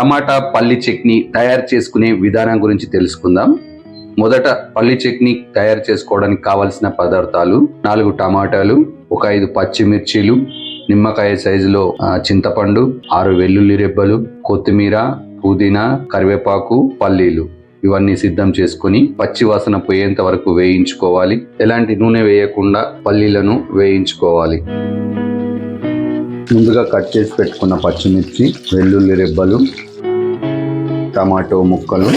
టమాటా పల్లి చట్నీ తయారు చేసుకునే విధానం గురించి తెలుసుకుందాం. మొదట పల్లి చట్నీ తయారు చేసుకోవడానికి కావలసిన పదార్థాలు నాలుగు టమాటాలు ఒక ఐదు పచ్చిమిర్చీలు నిమ్మకాయ సైజులో చింతపండు ఆరు వెల్లుల్లి రెబ్బలు కొత్తిమీర పుదీనా కరివేపాకు పల్లీలు. ఇవన్నీ సిద్ధం చేసుకుని పచ్చి వాసన పోయేంత వరకు వేయించుకోవాలి. ఎలాంటి నూనె వేయకుండా పల్లీలను వేయించుకోవాలి. ముందుగా కట్ చేసి పెట్టుకున్న పచ్చిమిర్చి వెల్లుల్లి రెబ్బలు టమాటో ముక్కలు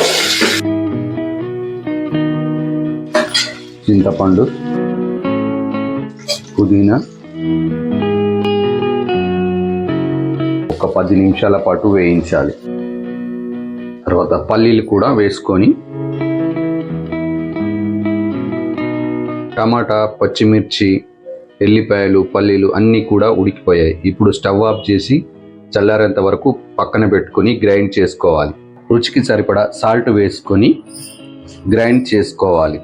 చింతపండు పుదీనా ఒక పది నిమిషాల పాటు వేయించాలి. తర్వాత పల్లీలు కూడా వేసుకొని టమాటా పచ్చిమిర్చి ఎల్లిపాయలు పల్లీలు అన్నీ కూడా ఉడికిపోయాయి. ఇప్పుడు స్టవ్ ఆఫ్ చేసి చల్లారేంత వరకు పక్కన పెట్టుకొని గ్రైండ్ చేసుకోవాలి. రుచికి సరిపడా సాల్ట్ వేసుకొని గ్రైండ్ చేసుకోవాలి.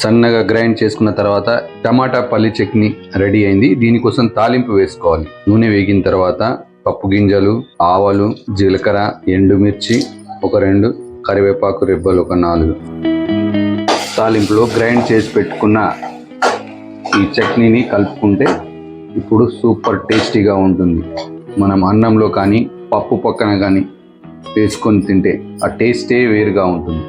సన్నగా గ్రైండ్ చేసుకున్న తర్వాత టమాటా పల్లి చట్నీ రెడీ అయింది. దీనికోసం తాలింపు వేసుకోవాలి. నూనె వేగిన తర్వాత పప్పు గింజలు ఆవాలు జీలకర్ర ఎండుమిర్చి ఒక రెండు కరివేపాకు రెబ్బలు ఒక నాలుగు. తాలింపులో గ్రైండ్ చేసి పెట్టుకున్న ఈ చట్నీని కలుపుకుంటే ఇప్పుడు సూపర్ టేస్టీగా ఉంటుంది. మనం అన్నంలో కానీ పప్పు పక్కన కానీ వేసుకొని తింటే ఆ టేస్టే వేరుగా ఉంటుంది.